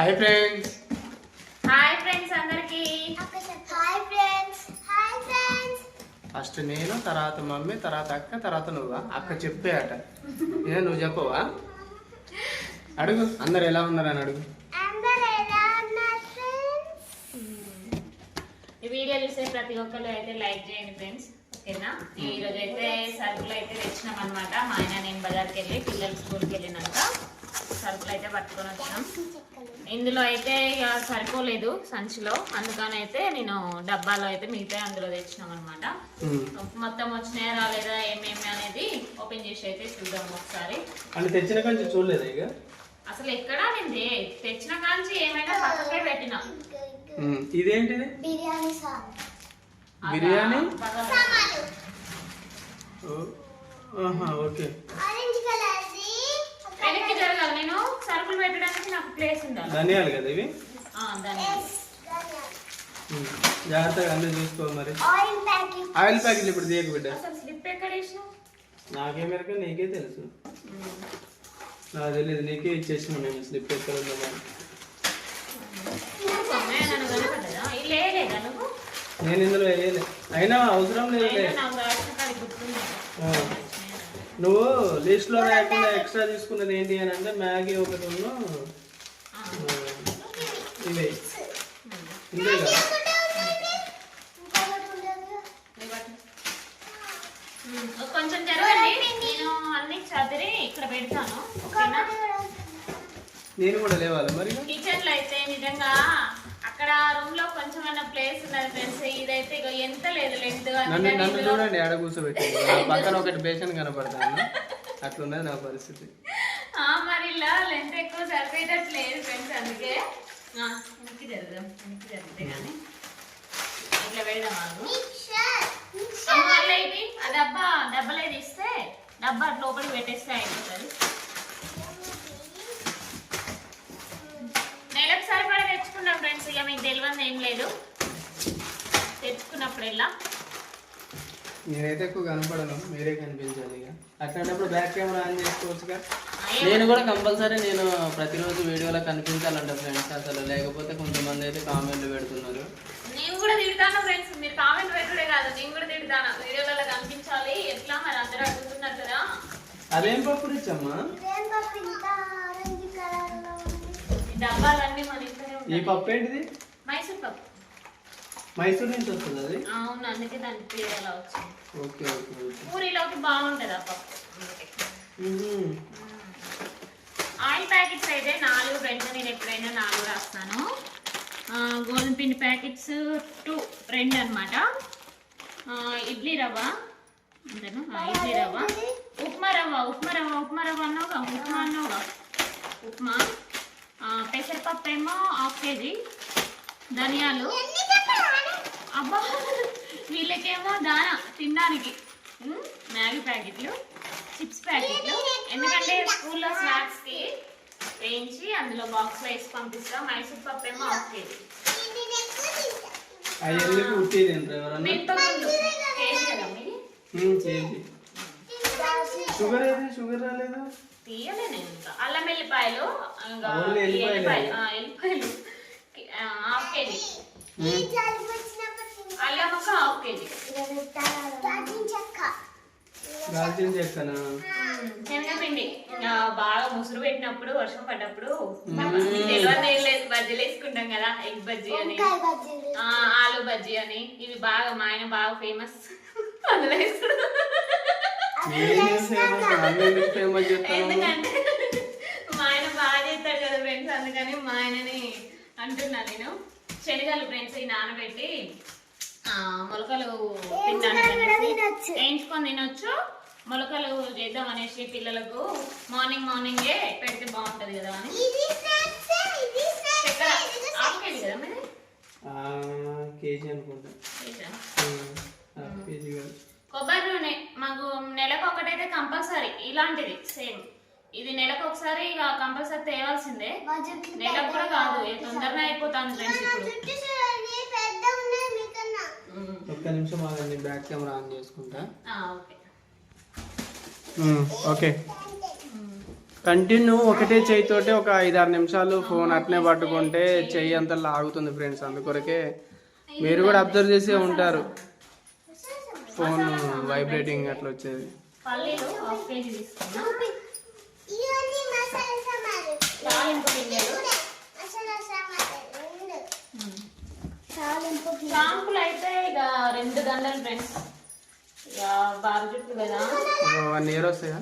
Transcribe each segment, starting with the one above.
Hi friends hi friends అందరికి. Hi friends hi friends first నేను తర్వాత మమ్మీ తర్వాత అక్క తర్వాత నువ్వా? అక్క చెప్పే అట. ఏ నువ్వు చెప్పవా? అడుగు. అందరు ఎలా ఉన్నారని అడుగు. అందరూ ఎలా ఉన్నారు ఫ్రెండ్స్ ఈ వీడియో చూసే ప్రతి ఒక్కరు అయితే లైక్ చేయండి ఫ్రెండ్స్ ఓకేనా? ఈ రోజు అయితే సరుకులు అయితే తెచ్చినాం అనమాట మా ఆయన నేను బజార్కి వెళ్ళి పిల్లలు స్కూల్కి వెళ్ళినాక సరుకులు అయితే పట్టుకొని వచ్చినాం. ఇందులో అయితే ఇక సరిపోలేదు సంచిలో. అందుకని అయితే నేను డబ్బాలో అయితే మిగతా అందులో తెచ్చినాం అనమాట. మొత్తం వచ్చినాయా రాలేదా ఏమేమి అనేది ఓపెన్ చేసి అయితే చూద్దాం ఒకసారి. అంటే తెచ్చిన కంచి చూడలేదు ఇక? అసలు ఎక్కడా నేను తెచ్చిన కాంచి ఏమైనా పక్కకే పెట్టినా. ఇదేంటిది? బిర్యానీ బిర్యానీ? ఓకే. ఆరెంజ్ కలర్ది నేను సరుకులు పెట్టడానికి నాకు ప్లేస్ ఉండాలి ధనియాలు కదా ఇవి. జాగ్రత్తగా అన్నీ చూసుకో మరి. ఆయిల్ ప్యాకెట్ ఆయిల్ ప్యాకెట్లు ఇప్పుడు తీయక బిడ్డ. స్లిప్ ఎక్కడ నాకేమెరక నీకే తెలుసు. నాకు తెలియదు నీకే ఇచ్చేసిన నేను స్లిప్ ఎక్కడ ఉందో నేను ఇందులో వేయలే. అయినా అవసరం లేదులే నువ్వు లిస్ట్లో రాయకుండా ఎక్స్ట్రా తీసుకున్నది ఏంటి అని అంటే మ్యాగీ ఒకటి ఉన్ను, ఇవే. కదా? కొంచెం జరగండి నేను అన్ని చదిరి ఇక్కడ పెడతాను. నేను కూడా లేవాలి మరి. కిచెన్లో అయితే నిజంగా కొంచెం ప్లేస్ ఉన్నది ఫ్రెండ్స్ ఇదైతే ఇగో ఎంత లేదు లెంత్ నన్ను నన్ను చూడండి ఆడ కూర్చోబెట్టింది ఆ పక్కన ఒకటి బేషన్ కనపడతాను. అట్లున్నది నా పరిస్థితి. మరి ఇలా లెంత్ ఎక్కువ సరిపోయేటట్టు లేదు ఫ్రెండ్స్ అందుకే. వెనక్కి జరుగుదాం వెనక్కి జరిగితే కానీ ఇట్లా పెడదాం వాళ్ళు డబ్బా డబ్బాలో ఇస్తే డబ్బా అట్లా లోపలికి పెట్టేస్తే అయిపోతుంది. నెలకు సరిపడా తెచ్చుకున్నాం ఫ్రెండ్స్ ఇక మీకు తెలియదు ఏం లేదు. తెచ్చుకున్నప్పుడల్లా నేనైతే ఎక్కువ కనపడను. మీరే కనిపించాలి ఇక. అట్లాంటప్పుడు బ్యాక్ కెమెరా ఆన్ చేసుకోవచ్చుగా? ఏం- నేను కూడా కంపల్సరీ నేను ప్రతిరోజు వీడియోలో కనిపించాలంట ఫ్రెండ్స్ అసలు. లేకపోతే కొంతమంది అయితే కామెంట్లు పెడుతున్నారు. నేను కూడా తిడతాను ఫ్రెండ్స్ మీరు కామెంట్ పెట్టుడే కాదు. నేను కూడా తిడతాను. వీడియోలలో కనిపించాలి. ఎట్లా మరి అందరూ అడుగుతున్నారు కదా? అదేం పప్పు ఇచ్చమ్మా ఇదేం పప్పు ఇంత ఆరెంజ్ కలర్లో ఉంది ఈ డబ్బాలన్నీ మన ఇంట్లోనే ఈ ఉంటాయి. పప్పు ఏంటిది? మైసూర్ పప్పు. మైసూర్ నుంచి వస్తుంది అది? అవును అందుకే దాని పేరు అలా వచ్చింది. Okay okay okay. పూరీలోకి బాగుంటుంది ఆ పప్పు. అందుకే మ్మ్. ఆయిల్ ప్యాకెట్స్ అయితే నాలుగు ఫ్రెండ్స్ నేను ఎప్పుడైనా నాలుగు రాస్తాను. ఆ, గోధుమ పిండి ప్యాకెట్స్ టూ రెండు అనమాట ఇడ్లీ రవ్వ. అంతేనా? ఆ, ఇడ్లీ రవ్వ. ఉప్మా రవ్వ ఉప్మా రవ్వ ఉప్మా రవ్వ అన్నావుగా? ఉప్మా అన్నావుగా? ఉప్మా. పెసరపప్పు ఏమో హాఫ్ కేజీ. ధనియాలు. అబ్బా వీళ్ళకేమో దానా తినడానికి. మ్యాగీ ప్యాకెట్లు చిప్స్ ప్యాకెట్లు. ఎందుకంటే స్కూల్లో స్నాక్స్కి వేయించి అందులో బాక్స్లో వేసి పంపిస్తా. మైసూర్ పప్పు ఏమో హాఫ్ కేజీ. షుగర్ ఏది? షుగర్ రాలేదు? తీయలే నేను ఇంకా. అల్లం ఇంకా ఎల్లిపాయలే. Half KG. అల్లం ఒక హాఫ్ కేజీ. దాల్చిన చెక్కనా? శనగపిండి. ఇంకా బాగా ముసురు పెట్టినప్పుడు వర్షం పడ్డప్పుడు తెలియదు ఏం లేదు బజ్జీలు వేసుకుంటాం కదా ఎగ్ బజ్జీ అని. ఆలు బజ్జీ అని. ఇవి బాగా మా ఆయన బాగా ఫేమస్ అందులో వేసుడు నేను ఫేమస్ అన్నీ ఫేమస్ చెప్తాను ఎందుకంటే మా ఆయన బాగా చేస్తాడు కదా ఫ్రెండ్స్ అందుకని మా ఆయనని అంటున్నా నేను శనగలు ఫ్రెండ్స్ ఈ నానబెట్టి మొలకలు వేయించుకొని తినొచ్చు మొలకలు చేద్దాం అనేసి పిల్లలకు మార్నింగ్ మార్నింగే పెడితే బాగుంటది కదా అని చక్కెర హాఫ్ కేజీ. కదా మీది ఆ, కేజీ అనుకుంటా కేజా? కొబ్బరి నూనె మాకు నెలకు ఒకటైతే కంపల్సరీ ఇలాంటిది సేమ్. ఇది నెలకు ఒకసారి ఇక కంపల్సరీ తేవాల్సిందే. నెలకు కూడా కాదు ఏ తొందరగా అయిపోతుంది ఫ్రెండ్స్ ఇప్పుడు. పెద్ద ఉన్నాయి మీకన్నా. ఉమ్. ఒక్క నిమిషం ఆగండి బ్యాక్ కెమెరా ఆన్ చేసుకుంటా. ఆ, ఓకే. ఓకే. కంటిన్యూ ఒకటే చేయితోటి ఒక ఐదారు నిమిషాలు ఫోన్ అట్నే పట్టుకుంటే చెయ్యి అంతా లాగుతుంది ఫ్రెండ్స్ అందుకొరకే మీరు కూడా అబ్జర్వ్ చేసే ఉంటారు. ఫోన్ వైబ్రేటింగ్ అట్లా వచ్చేది. పల్లీలు హాఫ్ కేజీ తీసుకున్నా. తాలింపు గింజలు షాంపులు అయితే ఇక రెండు దండలు ఫ్రెండ్స్. ఇక జుట్టు కదా. వన్ ఇయర్ వస్తాయా?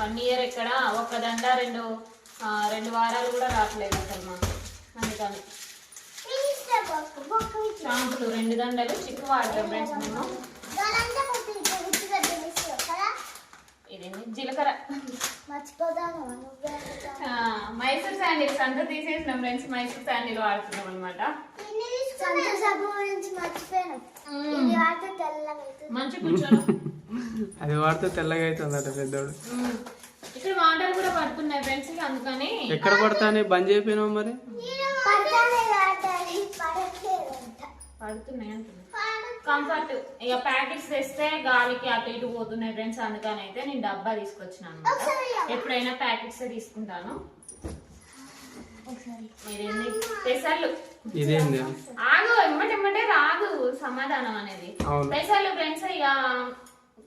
వన్ ఇయర్ ఎక్కడ? ఒక దండ రెండు రెండు వారాలు కూడా రావట్లేదు అసలు అందుకని. షాంపులు రెండు దండలు చిక్కు వాడతాం ఫ్రెండ్స్ మేము. జీలకర్ర. మైసూర్ శాండిల్స్ అంతా తీసేసినాం ఫ్రెండ్స్. మైసూర్ శాండిల్ వాడుతున్నాం అనమాట సంత అవుతుంది. మంచి కూర్చోను. అది వాడితే తెల్లగా అవుతుందట పెద్దోడు. ఇక్కడ వాటర్ కూడా పడుతున్నాయి ఫ్రెండ్స్ అందుకని. ఎక్కడ పడతానే? బంద్ చేయకపోయినావు మరి? పడుతున్నాయి కంఫర్ట్. ఇక ప్యాకెట్స్ తెస్తే గాలికి అటు ఇటు పోతున్నాయి ఫ్రెండ్స్ అందుకని అయితే నేను డబ్బా తీసుకొచ్చిన అనమాట ఎప్పుడైనా ప్యాకెట్స్ తీసుకుంటాను. పెసర్లు. ఆగు ఎమ్మటెమ్మటే రాదు సమాధానం అనేది. పెసర్లు ఫ్రెండ్స్ ఇక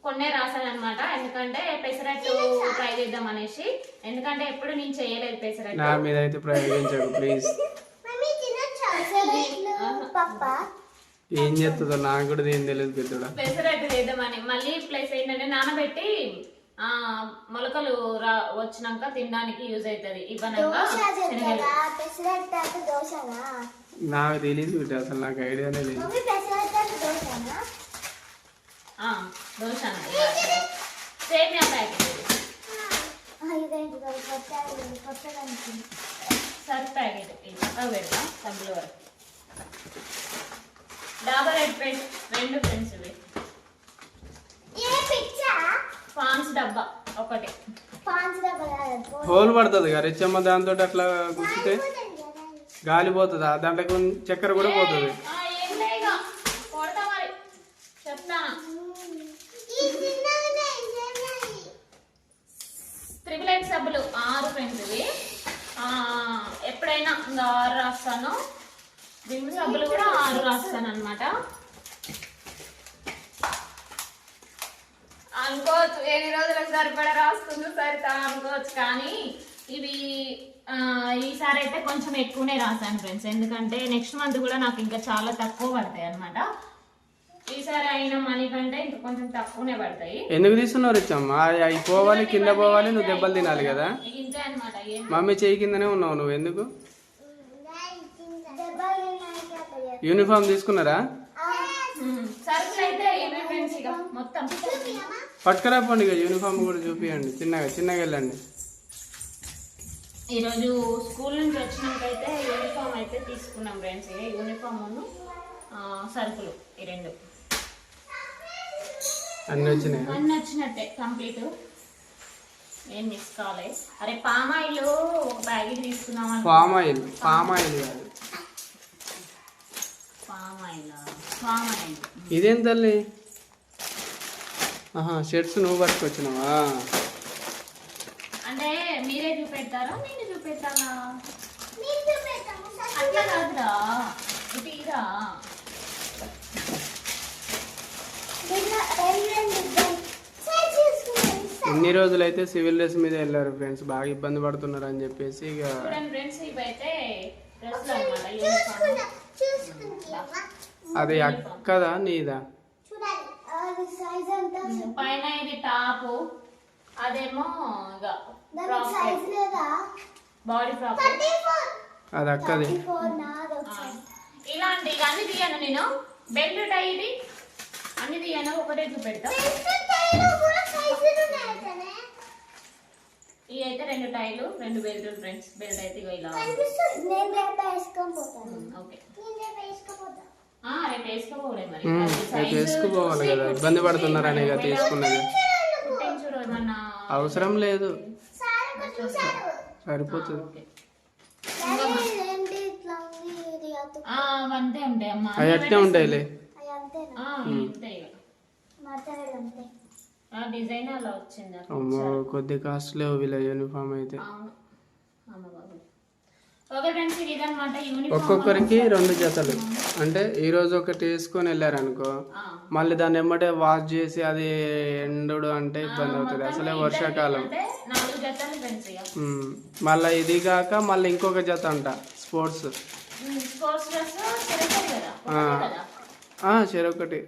కొన్నే రాశాను అనమాట ఎందుకంటే పెసరట్టు ట్రై చేద్దాం అనేసి. ఎందుకంటే ఎప్పుడు నేను చేయలేదు నా పెసరట్టు మీద అయితే ప్రయోగించకు ప్లీజ్. ఏం చేస్తుందో నాకు కూడా ఏం తెలియదు పెద్దోడా. పెసరట్టు చేద్దామని. మళ్ళీ ప్లస్ ఏంటంటే నానబెట్టి ఆ మొలకలు రా వచ్చినాక తినడానికి యూజ్ అవుతుంది దోశనా? నాకు తెలియదు బిడ్డ అసలు నాకు ఐడియానే లేదు. దోశ సేమియా ప్యాకెట్. Surf packet. పెడతాం సబ్బుల వరకు. డాబర్ రెడ్ పెన్ రెండు పెన్స్ ఇవి. ఏ పిచ్చా? పాన్స్ డబ్బా. ఒకటి. హోల్ పడుతుంది కదా రిచ్చమ్మ దాంతో అట్లా గుచ్చితే గాలి పోతుందా? దాంట్లో చక్కెర కూడా పోతుంది. త్రిబుల్ ఎయిట్ సబ్బులు ఆరు ఫ్రెండ్స్ ఇవి. ఆ, ఎప్పుడైనా ఇంకా ఆరు రాస్తాను. విమ్ సబ్బులు కూడా ఆరు రాస్తాను అనమాట అనుకోవచ్చు ఎన్ని రోజులకు సరిపడా రాస్తుందో సరితా అనుకోవచ్చు కానీ ఇవి ఈసారి అయితే కొంచెం ఎక్కువనే రాశాను ఫ్రెండ్స్. ఎందుకంటే నెక్స్ట్ మంత్ కూడా నాకు ఇంకా చాలా తక్కువ పడతాయి అనమాట ఈసారి అయిన మనీ కంటే ఇంకా కొంచెం తక్కువనే పడతాయి. ఎందుకు తీస్తున్నావు రిచ్చమ్మ అవి పోవాలి కింద పోవాలి నువ్వు దెబ్బలు తినాలి కదా. మమ్మీ చేయి కిందనే ఉన్నావు నువ్వు ఎందుకు దెబ్బ తినడానికి అట్లా చేస్తా. యూనిఫామ్ తీసుకున్నారా? పట్టుకురా పోండి ఇక యూనిఫామ్ కూడా చూపియండి. చిన్నగా చిన్నగా వెళ్ళండి. ఈరోజు స్కూల్ నుంచి వచ్చినాకైతే యూనిఫామ్ అయితే తీసుకున్నాం ఫ్రెండ్స్ ఇక యూనిఫామ్ సరుకులు ఈ రెండు. అన్నీ వచ్చినాయి? అన్నీ వచ్చినట్టే కంప్లీట్. ఏం మిస్ కాలే. అరే పామాయిల్ ఒక ప్యాకెట్ తీసుకున్నాం కాదు పామాయిల్ పామాయిల్ ఇదేం తల్లి? ఆహా షర్ట్స్ నువ్వు పట్టుకొచ్చినావా? అంటే మీరే చూపెడతారా? నేను చూపెడతాను. అట్లా కాదురా. ఇన్ని రోజులైతే సివిల్ డ్రెస్ మీద వెళ్ళారు ఫ్రెండ్స్? బాగా ఇబ్బంది పడుతున్నారు అని చెప్పేసి ఇక ఫ్రెండ్స్ ఇవైతే అనమాట యూనిఫామ్ చూసుకుంటా. చూసుకుంటావా? అది అక్కదా నీదా? చూడాలి అది సైజ్ ఎంత పైన ఇది టాప్ అదేమో బాడీ ఫ్రాక్. అది అక్కది. ఇలాంటి ఇక అన్ని తీయను నేను. బెల్ట్ టై ఇది. అన్ని తీయను ఒకటే చూపెడతా. ఇవి అయితే రెండు టైలు రెండు బెల్ట్ ఫ్రెండ్స్. బెల్ట్ అయితే ఇలా ఓకే. రేపు చూసి కదా. ఇబ్బంది పడుతున్నారని ఇక ఒకవేళ తీసుకున్నది. అవసరం లేదు. సరిపోతుంది. అవి అట్నే ఉంటాయిలే అమ్మో కొద్ది కాస్ట్లీ వీళ్ళ యూనిఫామ్ అయితే. ఒక్కొక్కరికి రెండు జతలు. అంటే ఈ రోజు ఒకటి వేసుకొని వెళ్ళారనుకో మళ్ళీ దాన్ని ఎమ్మటే వాష్ చేసి అది ఎండుడు అంటే ఇబ్బంది అవుతుంది. అసలే వర్షాకాలం. మళ్ళీ ఇది కాక మళ్ళీ ఇంకొక జత అంట స్పోర్ట్స్. చెరొకటి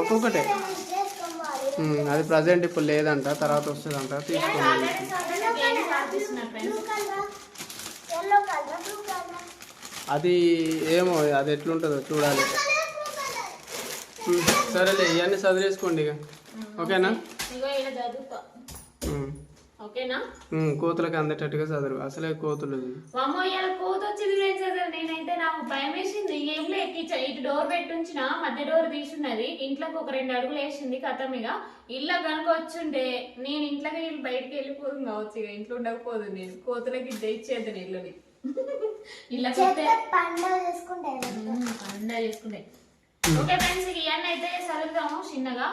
ఒక్కొక్కటే. అది ప్రజెంట్ ఇప్పుడు లేదంట తర్వాత వస్తుందంట తీసుకోండి. అది ఏమో అది ఎట్లుంటుందో చూడాలి. సరేలే ఇవన్నీ చదివేసుకోండి ఇక. ఓకేనా. ఓకేనా? కోతులకు అందేటట్టుగా చదువు అసలే కోతులు అమ్మో ఇలా కూత వచ్చింది అసలు. నేనైతే నాకు భయం వేసింది. ఏం లేక ఇటు డోర్ పెట్టుంచిన మధ్య డోర్ తీసున్నది. ఇంట్లోకి ఒక రెండు అడుగులు వేసింది కథం ఇక. ఇల్లు కనుక వచ్చుంటే నేను ఇంట్లోకి వెళ్ళి బయటికి వెళ్ళిపోదు కావచ్చు ఇక. ఇంట్లో ఉండకపోదు నేను. కోతులకి ఇచ్చేది ఇల్లుని. పండుగ ఓకే ఫ్రెండ్స్ ఇవన్నీ అయితే చదువుతాము చిన్నగా.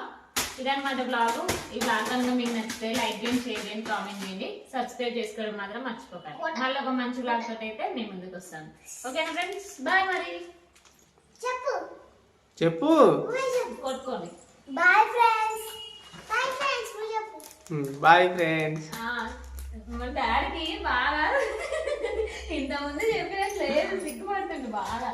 ఇదన్నమాట బ్లాగ్. ఈ బ్లాగ్ కనుక మీకు నచ్చితే లైక్ చేయండి షేర్ చేయండి కామెంట్ చేయండి. సబ్స్క్రైబ్ చేసుకోవడం మాత్రం మర్చిపోకండి. మళ్ళీ ఒక మంచి బ్లాగ్ తోటి అయితే మేము ముందుకు వస్తాను ఓకేనా ఫ్రెండ్స్ బాయ్ మరి. చెప్పు. చెప్పు. కొట్టుకోండి. Bye friends. Bye friends bye friends. మా డాడీకి బాగా ఇంతకుముందు చెప్పినట్లేదు సిగ్గుపడుతుంది బాగా.